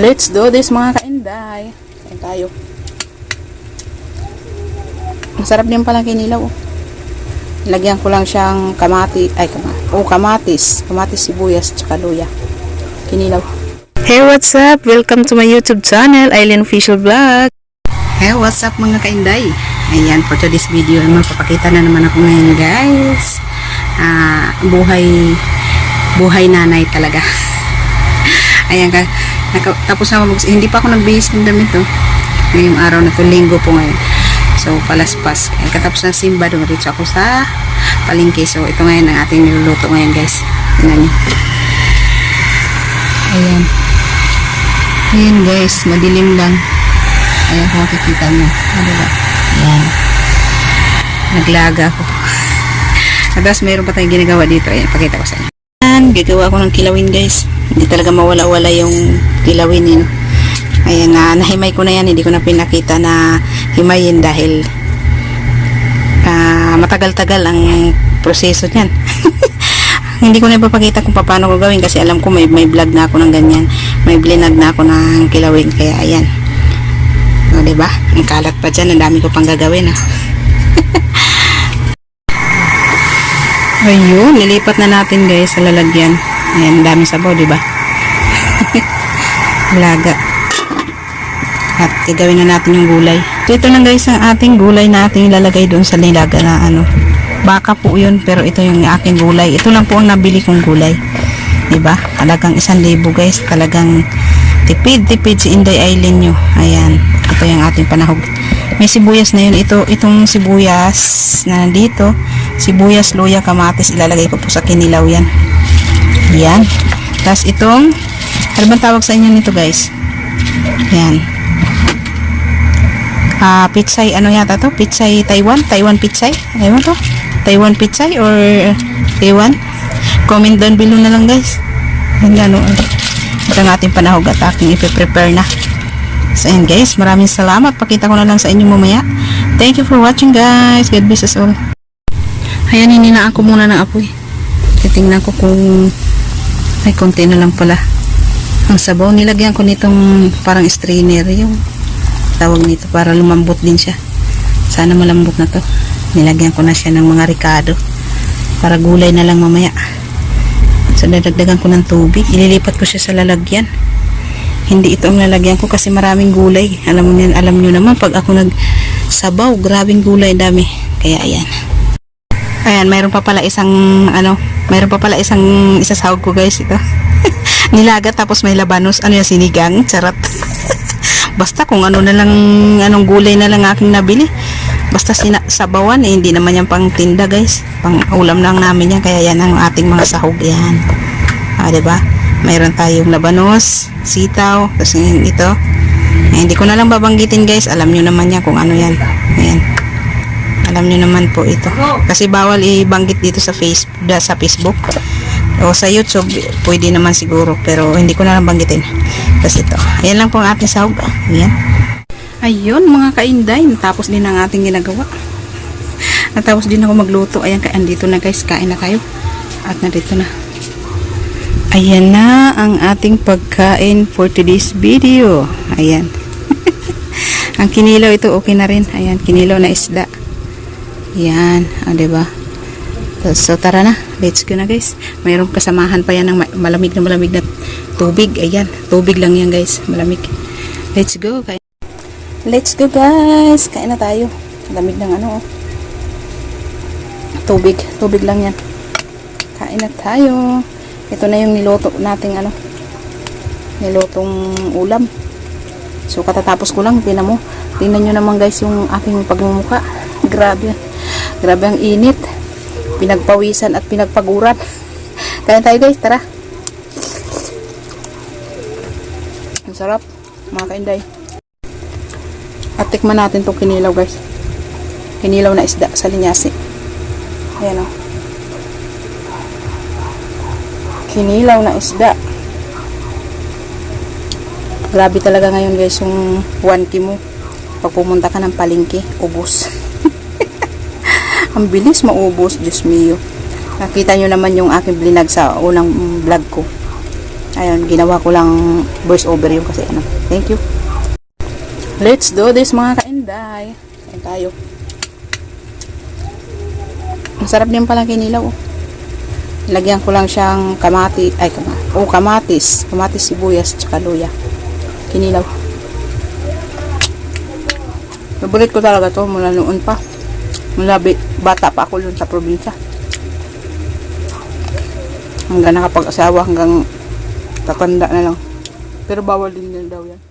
Let's do this mga kainday. Kain tayo. Masarap din pala kinilaw. Oh. Lagyan ko lang siyang kamati, ay kamati, oh kamatis, kamatis sibuyas, tsaka luya. Kinilaw. Hey, what's up? Welcome to my YouTube channel, Aileen Official Vlog. Hey, what's up mga kainday? Ayan, for today's video, magpapakita na naman ako ngayon guys. Ah, buhay, buhay nanay talaga. Ayan ka, naka, tapos na mag, hindi pa ako nagbihis ng damit to. Ngayong araw na to, linggo po ngayon. So, palaspas. Katapos ng simba, dumiretso ako sa palengke. So, ito ngayon ang ating niluluto ngayon guys. Tingnan niyo. Ayan. Ayan guys, madilim lang. Ayan kung makikita mo. Ano ba? Ayan. Naglaga ako. Tapos mayroon pa tayong ginagawa dito. Ayan, pakita ko sa inyo. Ayan, gagawa ko ng kilawin guys. Hindi talaga mawala-wala yung kilawin yun. Ayan na, nahimay ko na yan. Hindi ko na pinakita na himayin dahil ah, matagal-tagal ang proseso niyan. hindi ko na ipapakita kung paano ko gawin kasi alam ko may, may vlog na ako ng ganyan. May blinag na ako ng kilawin. Kaya ayan. O, diba? Ang kalat pa dyan. Ang dami ko pang gagawin, ah. Ayun, nilipat na natin guys sa lalagyan. Ayan, daming sabaw, diba? Laga. At gagawin na natin yung gulay. So, ito lang guys ang ating gulay na ating ilalagay doon sa nilaga na ano. Baka po yun, pero ito yung aking gulay. Ito lang po ang nabili kong gulay. Diba? Talagang isang libo guys. Talagang tipid-tipid si Inday Island nyo. Ayan. Ito yung ating panahog. May sibuyas na yun. Ito, itong sibuyas na nandito. Sibuyas, luya, kamatis. Ilalagay ko po sa kinilaw yan. Yan. Tapos itong, ano bang tawag sa inyo nito guys? Yan. Ah, pitsay, ano yata to? Pitsay Taiwan? Taiwan pitsay? Ewan to? Taiwan pitsay or Taiwan? Comment down below na lang guys. Yan nga, no? Ito ang ating panahog at aking ipiprepare na. So, ayan guys, maraming salamat. Pakita ko na lang sa inyo mamaya. Thank you for watching guys. God bless us all. Ayan, hininaan ko muna ng apoy. Titingnan ko kung ay konti na lang pala. Ang sabaw, nilagyan ko nitong parang strainer yung tawag nito para lumambot din siya. Sana malambot na to. Nilagyan ko na siya ng mga ricado para gulay na lang mamaya. So, dadagdagan ko ng tubig. Ililipat ko siya sa lalagyan. Hindi ito ang lalagyan ko kasi maraming gulay. Alam mo yan, alam nyo naman, pag ako nagsabaw, grabing gulay dami. Kaya ayan. Ayan, mayroon pa pala isang, ano, mayroon pa pala isang, isa sahog ko guys, ito. Nilaga tapos may labanos. Ano yan, sinigang? Charot. Basta kung ano na lang, anong gulay na lang aking nabili. Basta sina, sabawan, eh, hindi naman yan pang tinda guys. Pang ulam lang namin yan. Kaya yan ang ating mga sahog yan. Ah, ba? Mayroon tayong labanos, sitaw, tapos ito. Eh, hindi ko na lang babanggitin guys. Alam nyo naman yan kung ano yan. Ayan. Alam nyo naman po ito. Kasi bawal ibanggit dito sa Facebook, sa Facebook. O sa YouTube, pwede naman siguro. Pero hindi ko na lang banggitin. Tapos ito. Ayan lang po ang ating sahog. Ayan. Ayun mga kainday. Natapos din ang ating ginagawa. Natapos din ako magluto. Ayan, andito na guys. Kain na tayo. At nandito na. Ayan na ang ating pagkain for today's video. Ayan. ang kinilaw ito okay na rin. Ayan, kinilaw na isda. Yan, ah, 'di ba? So, tara na. Let's go na guys. Mayroong kasamahan pa yan ng ma- malamig na malamig na tubig. Ayan, tubig lang yan guys. Malamig. Let's go. Kain. Let's go guys. Kain na tayo. Lamig ng ano. oh. Tubig. Tubig lang yan. Kain na tayo. Ito na yung niluto nating ano. Nilutong ulam. So katatapos ko lang. Tingnan mo. Tingnan nyo naman guys yung aking pagmumuka. Grabe. Grabe ang init. Pinagpawisan at pinagpaguran. Kain tayo guys. Tara. Ang sarap. Mga kainday. At tikman natin itong kinilaw guys. Kinilaw na isda sa linyasi. Ayan o. Kinilaw na isda. Grabe talaga ngayon guys yung 1 kimo. Pag pumunta ka ng palengke, ubos. Ang bilis maubos, Diyos mio. Nakita nyo naman yung aking blinag sa unang vlog ko. Ayun, ginawa ko lang voice over yung kasi ano. Thank you. Let's do this mga kainday. Ayan tayo. Masarap din palang kinilaw. Oh. Lagyan ko lang siyang kamati, ay kamati, oh kamatis, kamatis sibuyas, tsaka luya. Kinilaw. Favorite ko talaga to mula noon pa. Mula bata pa ako dun sa probinsya. Hanggang nakapag-asawa, hanggang tatanda na lang. Pero bawal din din daw yan.